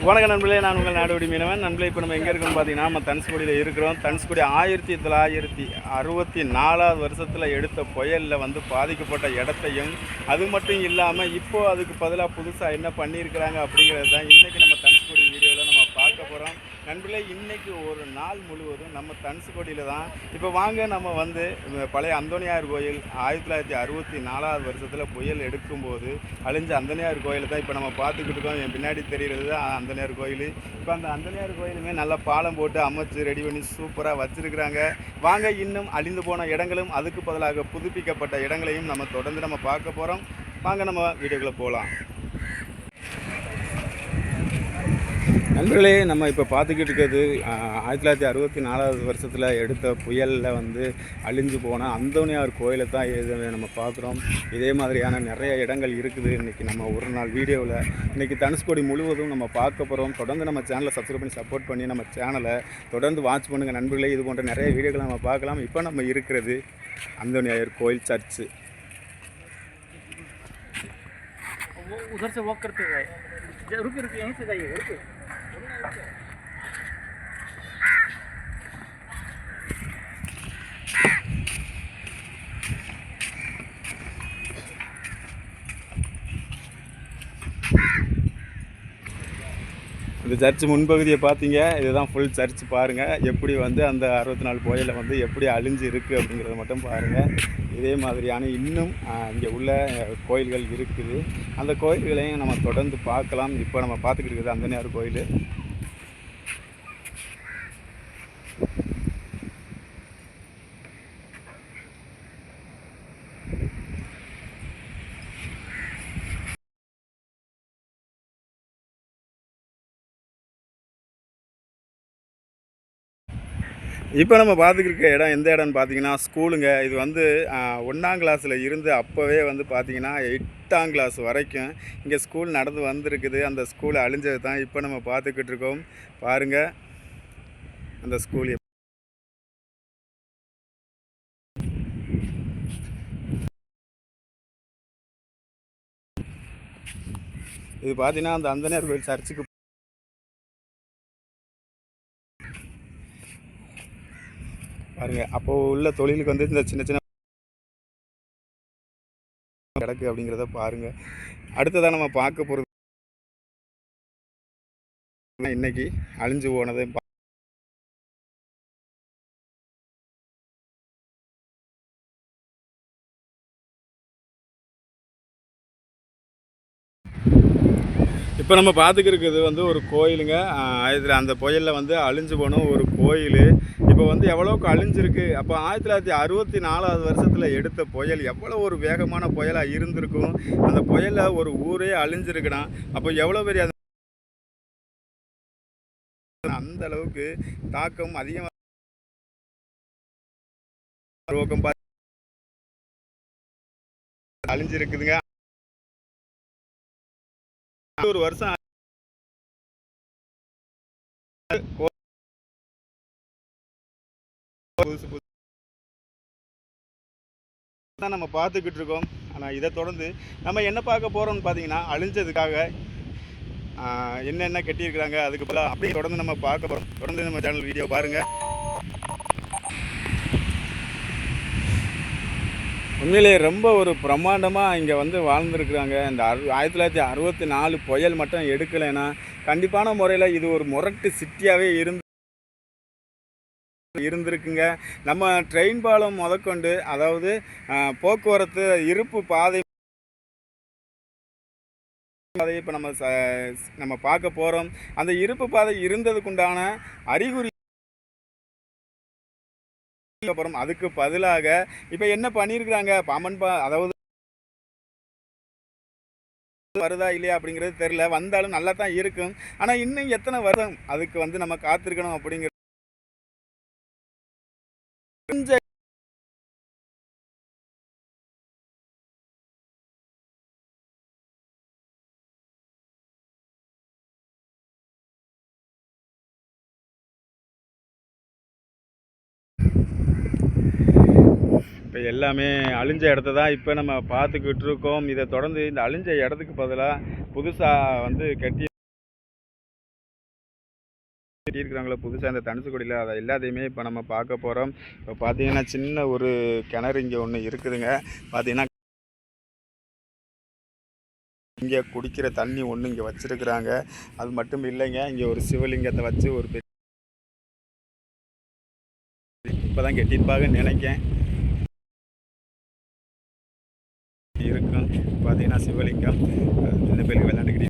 வணக்க நண்பர்களே நான் உங்கள் நாடுபடி மீனவன் நண்பர்களே இப்போ நம்ம எங்கே இருக்கோம்னு பார்த்தீங்கன்னா நம்ம தனுஷ்கோடியில் இருக்கிறோம். தனுஷ்கோடி ஆயிரத்தி தொள்ளாயிரத்தி அறுபத்தி நாலாவது வருஷத்தில் எடுத்த புயலில் வந்து பாதிக்கப்பட்ட இடத்தையும் அது மட்டும் இல்லாமல் இப்போது அதுக்கு பதிலாக புதுசாக என்ன பண்ணியிருக்கிறாங்க அப்படிங்கிறது தான் இன்றைக்கி நம்ம தனுஷ்கோடி வீடியோவில் நம்ம பார்க்க போகிறோம் நண்பர்களே இன்றைக்கி ஒரு நாள் முழுவதும் நம்ம தனுசுக்கோடியில் தான். இப்போ வாங்க நம்ம வந்து பழைய அந்தோனியார் கோயில் ஆயிரத்தி தொள்ளாயிரத்தி அறுபத்தி நாலாவது வருஷத்தில் புயல் எடுக்கும்போது அழிஞ்ச அந்தனியார் கோயிலை தான் இப்போ நம்ம பார்த்துக்கிட்டு இருக்கோம். என் பின்னாடி தெரிகிறது தான் அந்தனியார் கோயில். இப்போ அந்த அந்தனியார் கோயிலுமே நல்லா பாலம் போட்டு அமைச்சு ரெடி பண்ணி சூப்பராக வச்சுருக்குறாங்க. வாங்க இன்னும் அழிந்து போன இடங்களும் அதுக்கு பதிலாக புதுப்பிக்கப்பட்ட இடங்களையும் நம்ம தொடர்ந்து நம்ம பார்க்க போகிறோம் வாங்க நம்ம வீடியோக்குள்ளே போகலாம் நண்பர்களே நம்ம இப்போ பார்த்துக்கிட்டு இருக்கிறது ஆஹ், ஆயிரத்தி தொள்ளாயிரத்தி அறுபத்தி நாலாவது வருஷத்தில் எடுத்த புயலில் வந்து அழிஞ்சு போன அந்தோனியார் கோயிலை தான் இது நம்ம பார்க்குறோம் இதே மாதிரியான நிறைய இடங்கள் இருக்குது இன்றைக்கி நம்ம ஒரு நாள் வீடியோவில் இன்றைக்கி தனுஷ்கோடி முழுவதும் நம்ம பார்க்க போகிறோம் தொடர்ந்து நம்ம சேனலை சப்ஸ்கிரைப் பண்ணி சப்போர்ட் பண்ணி நம்ம சேனலை தொடர்ந்து வாட்ச் பண்ணுங்கள் நண்பர்களே இது போன்ற நிறைய வீடியோக்களை நம்ம பார்க்கலாம் இப்போ நம்ம இருக்கிறது அந்தோனியார் கோயில் சர்ச்சு वो उधर से वॉक करते गए ज- रुकिए रुकिए यहीं से जाइए रुकिए இந்த சர்ச் முன்பகுதியை பார்த்தீங்க இதுதான் ஃபுல் சர்ச் பாருங்கள் எப்படி வந்து அந்த அறுபத்தி நாலு கோயிலில் வந்து எப்படி அழிஞ்சு இருக்குது அப்படிங்கிறத மட்டும் பாருங்கள் இதே மாதிரியான இன்னும் இங்கே உள்ள கோயில்கள் இருக்குது. அந்த கோயில்களையும் நம்ம தொடர்ந்து பார்க்கலாம். இப்போ நம்ம பார்த்துக்கிட்டு இருக்குது அந்தனியார் கோயில். இப்போ நம்ம பார்த்துக்கிருக்க இடம் எந்த இடம்னு பார்த்தீங்கன்னா ஸ்கூலுங்க. இது வந்து ஒன்றாம் கிளாஸில் இருந்து அப்போவே வந்து பார்த்தீங்கன்னா எட்டாம் கிளாஸ் வரைக்கும் இங்கே ஸ்கூல் நடந்து வந்திருக்குது. அந்த ஸ்கூல் அழிஞ்சது தான் இப்போ நம்ம பார்த்துக்கிட்டு இருக்கோம். பாருங்கள் அந்த ஸ்கூல் இது பார்த்தீங்கன்னா அந்த அந்தனர் கோயில் சர்ச்சுக்கு பாருங்க அப்போ உள்ள தொழிலுக்கு வந்து இந்த சின்ன சின்ன கிடக்கு அப்படிங்கிறத பாருங்க. அடுத்ததாக நம்ம பார்க்க போகிறது இன்னைக்கு அழிஞ்சு போனதை இப்போ நம்ம பார்த்துக்கிருக்கிறது வந்து ஒரு கோயிலுங்க. ஆயிரத்தி அந்த புயலில் வந்து அழிஞ்சு போன ஒரு கோயில். இப்போ வந்து எவ்வளோக்கு அழிஞ்சிருக்கு? அப்போ ஆயிரத்தி தொள்ளாயிரத்தி அறுபத்தி நாலாவது வருஷத்தில் எடுத்த புயல் எவ்வளோ ஒரு வேகமான புயலாக இருந்திருக்கும்? அந்த புயலில் ஒரு ஊரே அழிஞ்சிருக்குன்னா அப்போ எவ்வளோ பெரிய அந்த- அளவுக்கு தாக்கம் அதிகமாக அழிஞ்சிருக்குதுங்க. ஒரு வருஷம் புதுசு புதுசு தான் நம்ம பார்த்துக்கிட்டு இருக்கோம். ஆனால் இதை தொடர்ந்து நம்ம என்ன பார்க்க போகிறோம்னு பார்த்தீங்கன்னா அழிஞ்சதுக்காக ஆஹ், என்னென்ன கட்டியிருக்கிறாங்க அதுக்கு பதிலாக அப்படியே தொடர்ந்து நம்ம பார்க்க போகிறோம் தொடர்ந்து நம்ம சேனல் வீடியோ பாருங்கள் உண்மையிலே ரொம்ப ஒரு பிரம்மாண்டமாக இங்கே வந்து வாழ்ந்துருக்குறாங்க. இந்த அறு ஆயிரத்தி தொள்ளாயிரத்தி அறுபத்தி நாலு புயல் மட்டும் எடுக்கலைன்னா கண்டிப்பான முறையில் இது ஒரு முரட்டு சிட்டியாகவே இருந்து இருந்திருக்குங்க. நம்ம ட்ரெயின் பாலம் முதற்கொண்டு அதாவது போக்குவரத்து இருப்பு பாதை பாதையை இப்போ நம்ம ச- நம்ம பார்க்க போகிறோம் அந்த இருப்பு பாதை இருந்ததுக்குண்டான அறிகுறி அப்புறம் அதுக்கு பதிலாக இப்போ என்ன பண்ணியிருக்கிறாங்க பாமன் பா அதாவது வருதா இல்லையா அப்படிங்கிறது தெரியல. வந்தாலும் நல்லா தான் இருக்கும். ஆனால் இன்னும் எத்தனை வருடம் அதுக்கு வந்து நம்ம காத்திருக்கணும் அப்படிங்கிற இப்போ எல்லாமே அழிஞ்ச இடத்த தான் இப்போ நம்ம பார்த்துக்கிட்டு இருக்கோம். இதை தொடர்ந்து இந்த அழிஞ்ச இடத்துக்கு பதிலாக புதுசாக வந்து கட்டி கட்டியிருக்கிறாங்களோ புதுசாக இந்த தனுசுக்குடியில் அதை எல்லாத்தையுமே இப்போ நம்ம பார்க்க போகிறோம் இப்போ பார்த்தீங்கன்னா சின்ன ஒரு கிணறு இங்கே ஒன்று இருக்குதுங்க. பார்த்தீங்கன்னா இங்கே குடிக்கிற தண்ணி ஒன்று இங்கே வச்சுருக்குறாங்க. அது மட்டும் இல்லைங்க இங்கே ஒரு சிவலிங்கத்தை வச்சு ஒரு பெரிய இப்போ தான் கட்டியிருப்பாங்கன்னு நினைக்கேன். இருக்கும். பார்த்தீங்கன்னா சிவலிங்கம் சின்ன பேருக்கு விளையாண்டுக்கிட்டே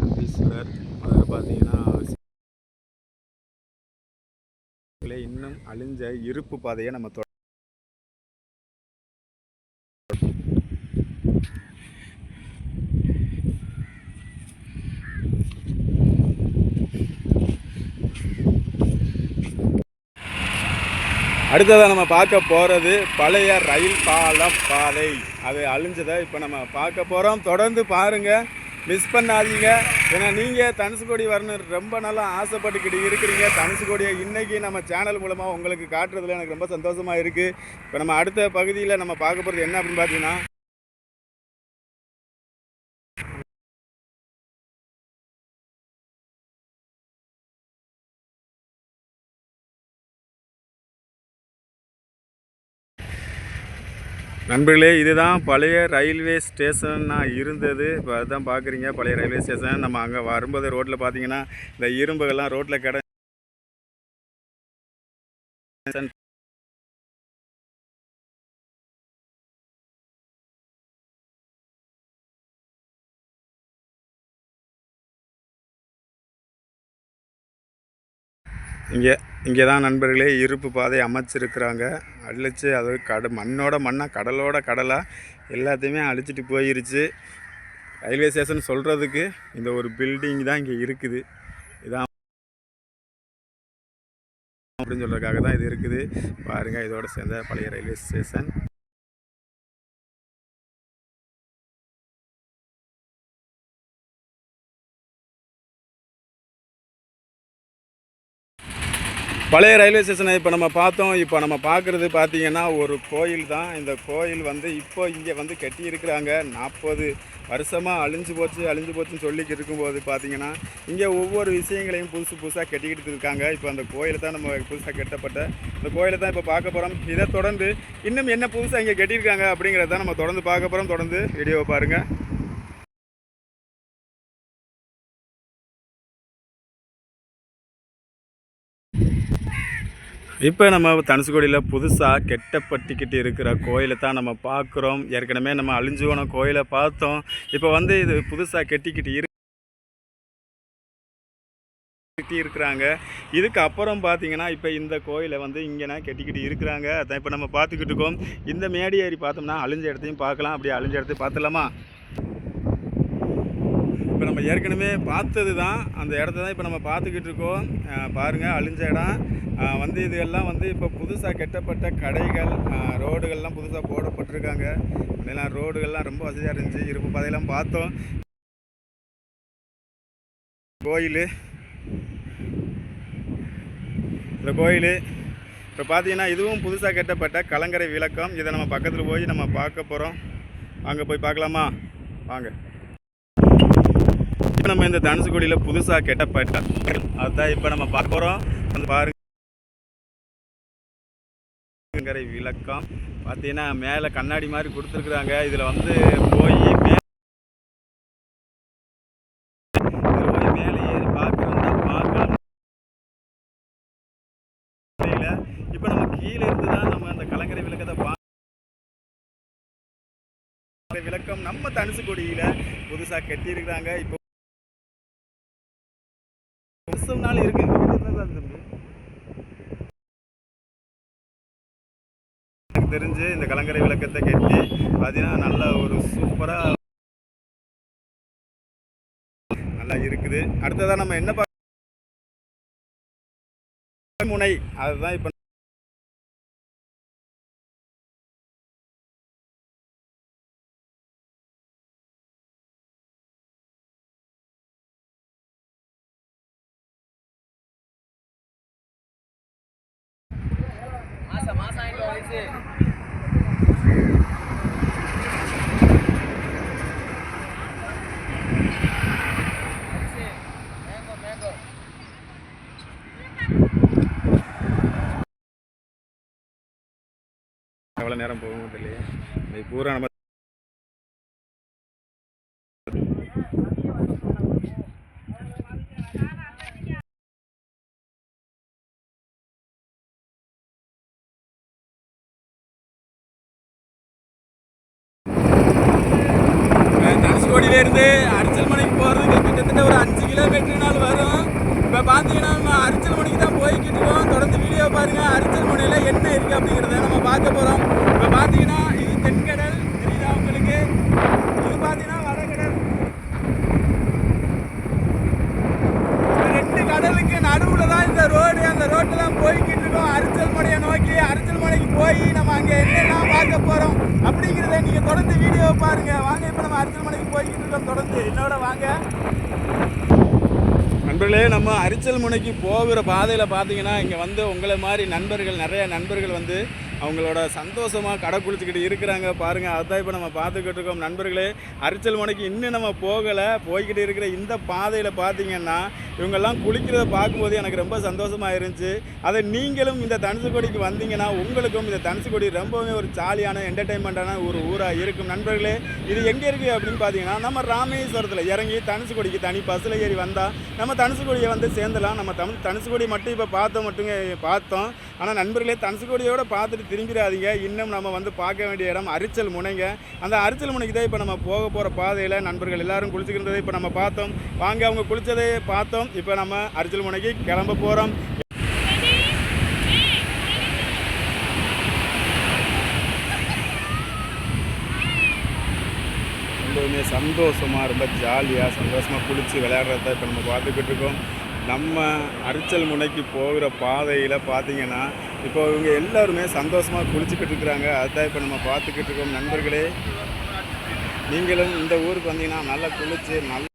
நந்தீஸ்வரர் அதில் பார்த்தீங்கன்னா இன்னும் அழிஞ்ச இருப்பு பாதையை நம்ம அடுத்ததாக நம்ம பார்க்க போகிறது பழைய ரயில் பாலம் பாதை. அது அழிஞ்சதை இப்போ நம்ம பார்க்க போகிறோம் தொடர்ந்து பாருங்கள் மிஸ் பண்ணாதீங்க. ஏன்னா நீங்கள் தனுசுக்கோடி வரணும் ரொம்ப நல்லா ஆசைப்பட்டுக்கிட்டு இருக்கிறீங்க. தனுசுக்கோடியை இன்றைக்கி நம்ம சேனல் மூலமாக உங்களுக்கு காட்டுறதுல எனக்கு ரொம்ப சந்தோஷமாக இருக்குது இப்போ நம்ம அடுத்த பகுதியில் நம்ம பார்க்க போகிறது என்ன அப்படின்னு பார்த்தீங்கன்னா நண்பர்களே இதுதான் பழைய ரயில்வே ஸ்டேஷனாக இருந்தது. இப்போ அதுதான் பார்க்குறீங்க பழைய ரயில்வே ஸ்டேஷன். நம்ம அங்கே வரும்போது ரோட்டில் பார்த்தீங்கன்னா இந்த இரும்புகள்லாம் ரோட்டில் கிட இங்கே இங்கே தான் நண்பர்களே இருப்பு பாதை அமைச்சிருக்கிறாங்க. அழிச்சு அது கட மண்ணோட மண்ணாக கடலோட கடலாக எல்லாத்தையுமே அழிச்சிட்டு போயிருச்சு. ரயில்வே ஸ்டேஷன் சொல்கிறதுக்கு இந்த ஒரு பில்டிங் தான் இங்கே இருக்குது. இதான் அப்படின்னு சொல்கிறதுக்காக தான் இது இருக்குது. பாருங்கள் இதோட சேர்ந்த பழைய ரயில்வே ஸ்டேஷன். பழைய ரயில்வே ஸ்டேஷனை இப்போ நம்ம பார்த்தோம். இப்போ நம்ம பார்க்குறது பார்த்தீங்கன்னா ஒரு கோயில் தான். இந்த கோயில் வந்து இப்போ இங்கே வந்து கட்டியிருக்கிறாங்க. நாற்பது வருஷமாக அழிஞ்சு போச்சு அழிஞ்சு போச்சுன்னு சொல்லிக்கிட்டு இருக்கும்போது பார்த்தீங்கன்னா இங்கே ஒவ்வொரு விஷயங்களையும் புதுசு புதுசாக கட்டிக்கிட்டு இருக்காங்க. இப்போ அந்த கோயிலை தான் நம்ம புதுசாக கட்டப்பட்ட இந்த கோயிலை தான் இப்போ பார்க்க போகிறோம் இதை தொடர்ந்து இன்னும் என்ன புதுசாக இங்கே கட்டியிருக்காங்க அப்படிங்கிறத தான் நம்ம தொடர்ந்து பார்க்க போகிறோம் தொடர்ந்து வீடியோவை பாருங்கள் இப்போ நம்ம தனுசுகோடியில் புதுசாக கெட்டப்பட்டிக்கிட்டு இருக்கிற கோயிலை தான் நம்ம பார்க்குறோம். ஏற்கனவே நம்ம அழிஞ்சு போன கோயிலை பார்த்தோம். இப்போ வந்து இது புதுசாக கெட்டிக்கிட்டு இரு கட்டி இருக்கிறாங்க. இதுக்கு அப்புறம் பார்த்தீங்கன்னா இப்போ இந்த கோயிலை வந்து இங்கேனா கெட்டிக்கிட்டு இருக்கிறாங்க. அதான் இப்போ நம்ம பார்த்துக்கிட்டு இருக்கோம். இந்த மேடி ஏறி பார்த்தோம்னா அழிஞ்ச இடத்தையும் பார்க்கலாம். அப்படியே அழிஞ்ச இடத்தையும் பார்த்துலாமா இப்போ நம்ம ஏற்கனவே பார்த்தது தான். அந்த இடத்த தான் இப்போ நம்ம பார்த்துக்கிட்டு இருக்கோம். பாருங்கள் அழிஞ்ச இடம். வந்து இது எல்லாம் வந்து இப்போ புதுசாக கெட்டப்பட்ட கடைகள் ரோடுகள்லாம் புதுசாக போடப்பட்டிருக்காங்க. இதெல்லாம் ரோடுகள்லாம் ரொம்ப வசதியாக இருந்துச்சு. இருப்பு பாதையெல்லாம் பார்த்தோம். கோயில். இந்த கோயில். இப்போ பார்த்தீங்கன்னா இதுவும் புதுசாக கட்டப்பட்ட கலங்கரை விளக்கம். இதை நம்ம பக்கத்தில் போய் நம்ம பார்க்க போகிறோம் அங்கே போய் பார்க்கலாமா? வாங்க. இப்போ நம்ம இந்த தனுசுக்குடியில் புதுசாக கெட்டப்பட்ட அதுதான் இப்போ நம்ம பார்க்க போகிறோம் வந்து பாருங்கரை விளக்கம். பார்த்தீங்கன்னா மேலே கண்ணாடி மாதிரி கொடுத்துருக்குறாங்க. இதில் வந்து போய் மே இதுல மேலே ஏறி பார்க்குறோம்னா பார்க்கலாம். இப்போ நம்ம கீழே இருந்து தான் நம்ம அந்த கலங்கரை விளக்கத்தை பா விளக்கம் நம்ம தனுசுக்குடியில் புதுசாக கட்டியிருக்கிறாங்க. இப்போ வருஷம் நாள் இருக்கு எனக்கு தெரிஞ்சு இந்த கலங்கரை விளக்கத்தை கட்டி பார்த்தீங்கன்னா நல்ல ஒரு சூப்பராக நல்லா இருக்குது. அடுத்ததாக நம்ம என்ன முனை. அதுதான் இப்போ எவ்வளோ நேரம் போகும் தெரியல பூரா நம்ம தனுஷ்கோடியிலேருந்து அரிச்சல் மலைக்கு போகிறதுக்கு கிட்டத்தட்ட ஒரு அஞ்சு கிலோமீட்டர்னாலும் வரும். இப்போ பார்த்தீங்கன்னா நம்ம அரிச்சல் மலைக்கு தான் போய்கிட்டு இருக்கோம். தொடர்ந்து வீடியோ பாருங்கள் அரிச்சல் மலையில் என்ன இருக்குது அப்படிங்கிறத நம்ம பார்க்க போகிறோம் இப்போ பார்த்தீங்கன்னா இது தென்கடல் தெரியுதா உங்களுக்கு இது பார்த்தீங்கன்னா வடகடல் இந்த ரெண்டு கடலுக்கு நடுவில் தான் இந்த ரோடு அந்த ரோட்டில் தான் போய்கிட்டு இருக்கோம். அரிச்சல் மலையை நோக்கி அரிச்சல் மலைக்கு போய் நம்ம அங்கே என்னெல்லாம் பார்க்க போகிறோம் அப்படிங்கிறத நீங்கள் தொடர்ந்து வீடியோ பாருங்க. வாங்க இப்போ நம்ம அரிச்சல் மலைக்கு போய்கிட்டு இருக்கோம் தொடர்ந்து. என்னோட வாங்க. நண்பர்களே நம்ம அரிச்சல் முனைக்கு போகிற பாதையில் பார்த்தீங்கன்னா இங்கே வந்து உங்களை மாதிரி நண்பர்கள் நிறைய நண்பர்கள் வந்து அவங்களோட சந்தோஷமாக கடை குளிச்சுக்கிட்டு இருக்கிறாங்க. பாருங்கள் அதுதான் இப்போ நம்ம பார்த்துக்கிட்டு இருக்கோம். நண்பர்களே அரிச்சல் முனைக்கு இன்னும் நம்ம போகலை. போய்கிட்டு இருக்கிற இந்த பாதையில் பார்த்தீங்கன்னா இவங்கெல்லாம் குளிக்கிறத பார்க்கும்போது எனக்கு ரொம்ப சந்தோஷமாக இருந்துச்சு. அதை நீங்களும் இந்த தனுசுக்கொடிக்கு வந்தீங்கன்னா உங்களுக்கும் இந்த தனுசுக்கொடி ரொம்பவுமே ஒரு ஜாலியான என்டர்டைன்மெண்ட்டான ஒரு ஊராக இருக்கும். நண்பர்களே இது எங்கே இருக்குது அப்படின்னு பார்த்தீங்கன்னா நம்ம ராமேஸ்வரத்தில் இறங்கி தனுசுக்கொடிக்கு தனி பஸ்ஸில் ஏறி வந்தால் நம்ம தனுசுக்கொடியை வந்து சேர்ந்தலாம் நம்ம தமிழ் தனுசுக்கொடி மட்டும் இப்போ பார்த்தோம் மட்டும் பார்த்தோம். ஆனால் நண்பர்களே தனுசுக்கொடியோட பார்த்துட்டு திரும்பிடாதீங்க. இன்னும் நம்ம வந்து பார்க்க வேண்டிய இடம் அரிச்சல் முனைங்க. அந்த அரிச்சல் முனைக்கு தான் இப்போ நம்ம போக போகிற பாதையில் நண்பர்கள் எல்லாரும் குளிச்சுக்கிறதை இப்போ நம்ம பார்த்தோம். வாங்க அவங்க குளித்ததை பார்த்தோம். இப்போ நம்ம அரிச்சல் முனைக்கு கிளம்ப போகிறோம் ரொம்பவுமே சந்தோஷமாக ரொம்ப ஜாலியாக சந்தோஷமாக குளித்து விளையாடுறத இப்போ நம்ம பார்த்துக்கிட்டு இருக்கோம். நம்ம அரிச்சல் முனைக்கு போகிற பாதையில் பார்த்தீங்கன்னா இப்போ இவங்க எல்லாருமே சந்தோஷமாக குளிச்சுக்கிட்டு இருக்கிறாங்க. அதுதான் இப்போ நம்ம பார்த்துக்கிட்டு இருக்கோம் நண்பர்களே. நீங்களும் இந்த ஊருக்கு வந்தீங்கன்னா நல்லா குளித்து நல்ல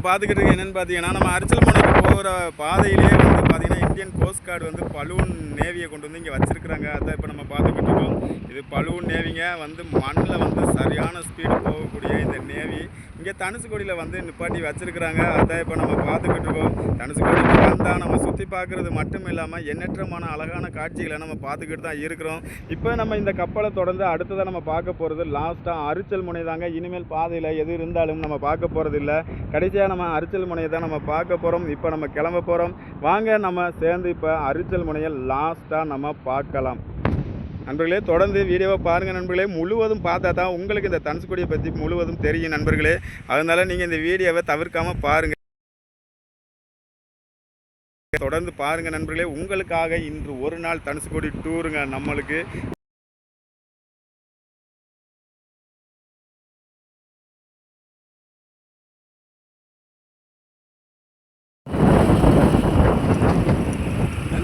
நம்ம பார்த்துக்கிட்டு இருக்க என்னென்னு பார்த்தீங்கன்னா நம்ம அரிச்சல் முனைக்கு போகிற பாதையிலே வந்து பார்த்தீங்கன்னா இந்தியன் கோஸ்ட் கார்டு வந்து பலூன் நேவியை கொண்டு வந்து இங்கே வச்சுருக்குறாங்க. அதான் இப்போ நம்ம பார்த்துக்கிட்டு இருக்கோம் இது பலூன் நேவிங்க வந்து மண்ணில் வந்து சரியான ஸ்பீடு போகக்கூடிய இந்த நேவி. இங்கே தனுசுக்கோடியில் வந்து நிப்பாட்டி வச்சுருக்கிறாங்க. அதான் இப்போ நம்ம பார்த்துக்கிட்டு இருக்கோம். தனுசுக்கோடிக்கு வந்தால் நம்ம சுற்றி பார்க்குறது மட்டும் இல்லாமல் எண்ணற்றமான அழகான காட்சிகளை நம்ம பார்த்துக்கிட்டு தான் இருக்கிறோம். இப்போ நம்ம இந்த கப்பலை தொடர்ந்து அடுத்ததாக நம்ம பார்க்க போகிறது லாஸ்ட்டாக அரிச்சல் முனை தாங்க. இனிமேல் பாதையில் எது இருந்தாலும் நம்ம பார்க்க போகிறது இல்லை. கடைசியாக நம்ம அரிச்சல் முனையை தான் நம்ம பார்க்க போகிறோம் இப்போ நம்ம கிளம்ப போகிறோம் வாங்க நம்ம சேர்ந்து இப்போ அரிச்சல் முனையை லாஸ்ட்டாக நம்ம பார்க்கலாம். நண்பர்களே தொடர்ந்து வீடியோவை பாருங்கள் நண்பர்களே. முழுவதும் பார்த்தா தான் உங்களுக்கு இந்த தனுசுக்கொடியை பற்றி முழுவதும் தெரியும் நண்பர்களே. அதனால நீங்கள் இந்த வீடியோவை தவிர்க்காமல் பாருங்கள் தொடர்ந்து பாருங்கள் நண்பர்களே. உங்களுக்காக இன்று ஒரு நாள் தனுசுக்கொடி டூருங்க நம்மளுக்கு.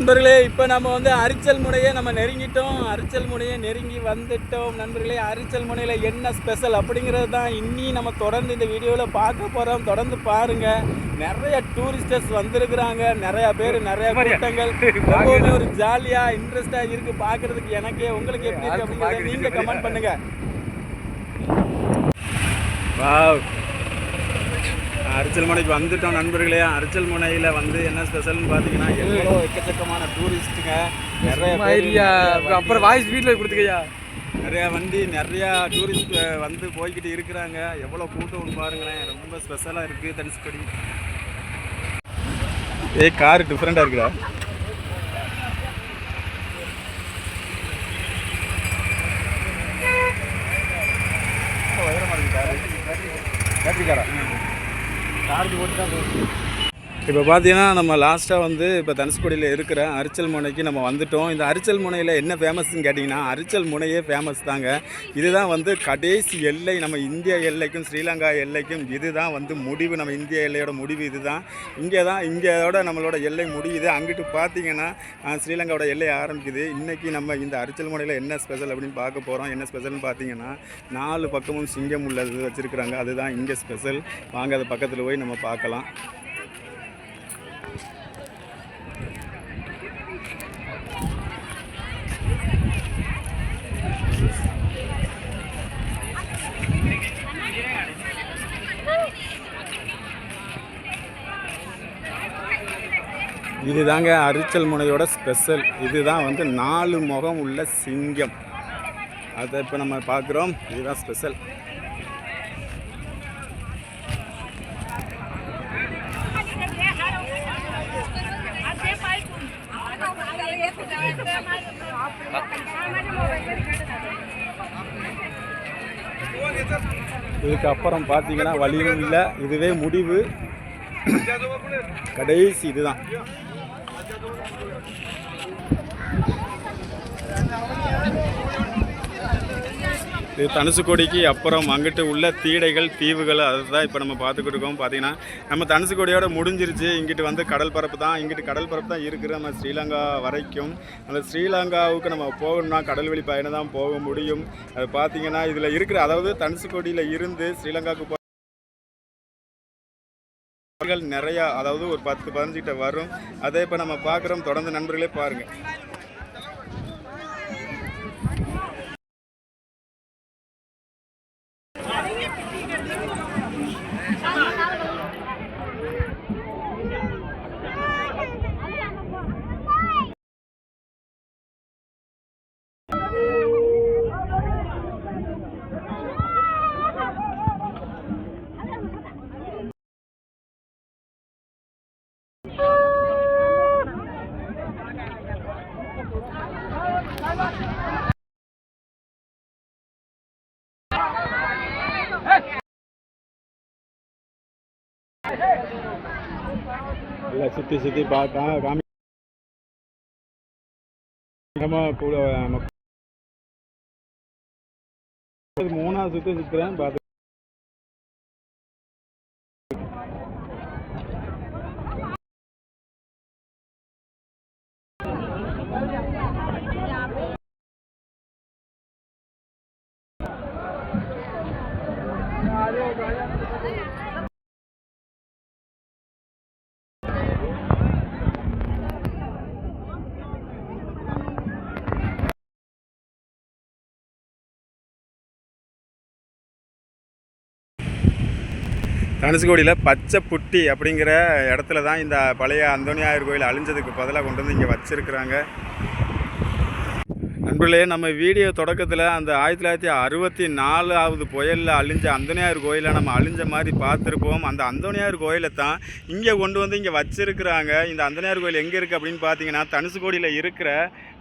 நண்பர்களே இப்போ நம்ம வந்து அரிச்சல் முனையை நம்ம நெருங்கிட்டோம். அரிச்சல் முனையை நெருங்கி வந்துட்டோம். நண்பர்களே அரிச்சல் முனையில் என்ன ஸ்பெஷல் அப்படிங்கிறது தான் இன்னி நம்ம தொடர்ந்து இந்த வீடியோவில் பார்க்க போகிறோம் தொடர்ந்து பாருங்கள் நிறைய டூரிஸ்டர்ஸ் வந்திருக்கிறாங்க. நிறைய பேர் நிறைய கூட்டங்கள். ரொம்பவுமே ஒரு ஜாலியாக இன்ட்ரெஸ்டாக இருக்குது பார்க்குறதுக்கு. எனக்கே உங்களுக்கு எப்படி இருக்கு அப்படிங்கிறத நீங்கள் கமெண்ட் பண்ணுங்கள் வாவ். அரிச்சல் முனைக்கு வந்துட்டோம் நண்பர்களே. அரிச்சல் முனையில் வந்து என்ன ஸ்பெஷல்னு பார்த்தீங்கன்னா எவ்வளோ எக்கச்சக்கமான டூரிஸ்ட்டுங்க நிறைய அப்புறம் வாய்ஸ் வீட்டில் கொடுத்துக்கய்யா? நிறைய வண்டி நிறையா டூரிஸ்ட் வந்து போய்கிட்டு இருக்கிறாங்க. எவ்வளோ கூட்டம் பாருங்களேன். ரொம்ப ஸ்பெஷலாக இருக்குது தனுஷ்கோடி ஏய் கார் டிஃப்ரெண்ட்டாக இருக்குடா. பேட்டரி காரா சார்ஜ் போட்டு தான் இப்போ பார்த்தீங்கன்னா நம்ம லாஸ்ட்டாக வந்து இப்போ தனுஷ்கோடியில் இருக்கிற அரிச்சல் முனைக்கு நம்ம வந்துட்டோம். இந்த அரிச்சல் முனையில் என்ன ஃபேமஸ்ன்னு கேட்டிங்கன்னா அரிச்சல் முனையே ஃபேமஸ் தாங்க. இதுதான் வந்து கடைசி எல்லை நம்ம இந்திய எல்லைக்கும் ஸ்ரீலங்கா எல்லைக்கும் இதுதான் வந்து முடிவு. நம்ம இந்திய எல்லையோட முடிவு இதுதான். இங்கே தான் இங்கேயோட நம்மளோட எல்லை முடியுது. அங்கிட்டு பார்த்தீங்கன்னா ஸ்ரீலங்காவோட எல்லை ஆரம்பிக்குது. இன்றைக்கி நம்ம இந்த அரிச்சல் முனையில் என்ன ஸ்பெஷல் அப்படின்னு பார்க்க போகிறோம் என்ன ஸ்பெஷல்னு பார்த்தீங்கன்னா நாலு பக்கமும் சிங்கம் உள்ளது வச்சுருக்குறாங்க. அதுதான் இங்கே ஸ்பெஷல் வாங்க அது பக்கத்தில் போய் நம்ம பார்க்கலாம். இதுதாங்க அரிச்சல் முனையோட ஸ்பெஷல். இதுதான் வந்து நாலு முகம் உள்ள சிங்கம். அதை இப்போ நம்ம பார்க்குறோம். இதுதான் ஸ்பெஷல். இதுக்கு அப்புறம் பார்த்தீங்கன்னா வழியும் இல்லை. இதுவே முடிவு. கடைசி இதுதான். இது தனுசுக்கோடிக்கு அப்புறம் அங்கிட்டு உள்ள தீடைகள் தீவுகள் அதை தான் இப்போ நம்ம பார்த்துக்கிட்டு இருக்கோம். பார்த்தீங்கன்னா நம்ம தனுசுக்கோடியோட முடிஞ்சிருச்சு. இங்கிட்டு வந்து கடல் பரப்பு தான் இங்கிட்டு கடல் பரப்பு தான் இருக்குது நம்ம ஸ்ரீலங்கா வரைக்கும். அந்த ஸ்ரீலங்காவுக்கு நம்ம போகணும்னா கடல் வழி பயணம் தான் போக முடியும். அது பார்த்தீங்கன்னா இதில் இருக்கிற அதாவது தனுசுக்கோடியில் இருந்து ஸ்ரீலங்காவுக்கு நிறையா அதாவது ஒரு பத்து பதினஞ்சுக்கிட்ட வரும். அதை இப்போ நம்ம பார்க்குறோம். தொடர்ந்து நண்பர்களே பாருங்கள் இல்லை சுற்றி சுற்றி பார்த்தா காமி நம்ம கூட நம்ம மூணாவது சுற்றி சுற்றுறேன் பார்த்து தனுஷ்கோடியில் பச்சை புட்டி அப்படிங்கிற இடத்துல தான் இந்த பழைய அந்தோனியாயர் கோயில் அழிஞ்சதுக்கு பதிலாக கொண்டு வந்து இங்கே வச்சுருக்குறாங்க. நண்பர்களே நம்ம வீடியோ தொடக்கத்தில் அந்த ஆயிரத்தி தொள்ளாயிரத்தி அறுபத்தி நாலாவது புயலில் அழிஞ்ச அந்தோனியார் கோயிலை நம்ம அழிஞ்ச மாதிரி பார்த்துருப்போம். அந்த அந்தோனியார் கோயிலை தான் இங்கே கொண்டு வந்து இங்கே வச்சுருக்குறாங்க. இந்த அந்தோனியார் கோயில் எங்கே இருக்குது அப்படின்னு பார்த்தீங்கன்னா தனுசுகோடியில் இருக்கிற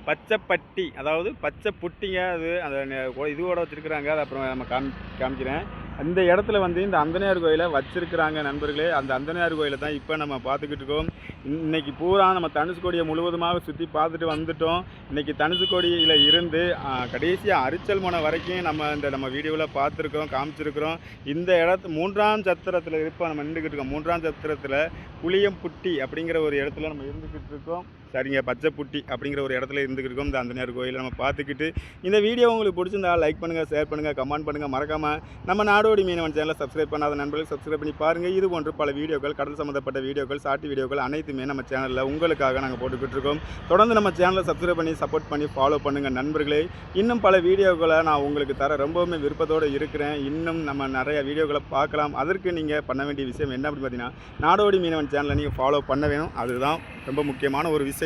பச்சைப்பட்டி அதாவது பச்சை புட்டிங்க அது அந்த நெ- இதுவோட வச்சுருக்குறாங்க. அது அப்புறம் நம்ம காமி காமிக்கிறேன். அந்த இடத்துல வந்து இந்த அந்தனையார் கோயிலை வச்சுருக்கிறாங்க நண்பர்களே. அந்த அந்தனையார் கோயிலை தான் இப்போ நம்ம பார்த்துக்கிட்டு இருக்கோம். இன்- இன்னைக்கு பூரா நம்ம தனுஷ்கோடியை முழுவதுமாக சுற்றி பார்த்துட்டு வந்துட்டோம். இன்றைக்கி தனுஷ்கோடியில் இருந்து கடைசியாக அரிச்சல் முனை வரைக்கும் நம்ம இந்த நம்ம வீடியோவில் பார்த்துருக்கோம் காமிச்சிருக்கிறோம். இந்த இடத்து மூன்றாம் சத்திரத்தில் இருப்போம் நம்ம நின்றுக்கிட்டு இருக்கோம். மூன்றாம் சத்திரத்தில் புளியம்புட்டி அப்படிங்கிற ஒரு இடத்துல நம்ம இருந்துக்கிட்டு இருக்கோம். சரிங்க பச்சைப்புட்டி அப்படிங்கிற ஒரு இடத்துல இருந்துக்கிட்டு இருக்கோம் இந்த அந்தனியார் கோயிலை நம்ம பார்த்துக்கிட்டு இந்த வீடியோ உங்களுக்கு பிடிச்சிருந்தா லைக் பண்ணுங்கள் ஷேர் பண்ணுங்கள் கமெண்ட் பண்ணுங்கள் மறக்காமல் நம்ம நாடோடி மீனவன் சேனலை சப்ஸ்கிரைப் பண்ணாத நண்பர்கள் சப்ஸ்கிரைப் பண்ணி பாருங்கள் இது போன்று பல வீடியோக்கள் கடல் சம்மந்தப்பட்ட வீடியோக்கள் ஷார்ட் வீடியோக்கள் அனைத்துமே நம்ம சேனலில் உங்களுக்காக நாங்கள் போட்டுக்கிட்டு இருக்கோம். தொடர்ந்து நம்ம சேனலை சப்ஸ்கிரைப் பண்ணி சப்போர்ட் பண்ணி ஃபாலோ பண்ணுங்கள் நண்பர்களே. இன்னும் பல வீடியோக்களை நான் உங்களுக்கு தர ரொம்பவுமே விருப்பத்தோடு இருக்கிறேன். இன்னும் நம்ம நிறைய வீடியோக்களை பார்க்கலாம். அதற்கு நீங்கள் பண்ண வேண்டிய விஷயம் என்ன அப்படின்னு பார்த்தீங்கன்னா நாடோடி மீனவன் சேனலை நீங்கள் ஃபாலோ பண்ண வேணும். அதுதான் ரொம்ப முக்கியமான ஒரு விஷயம்.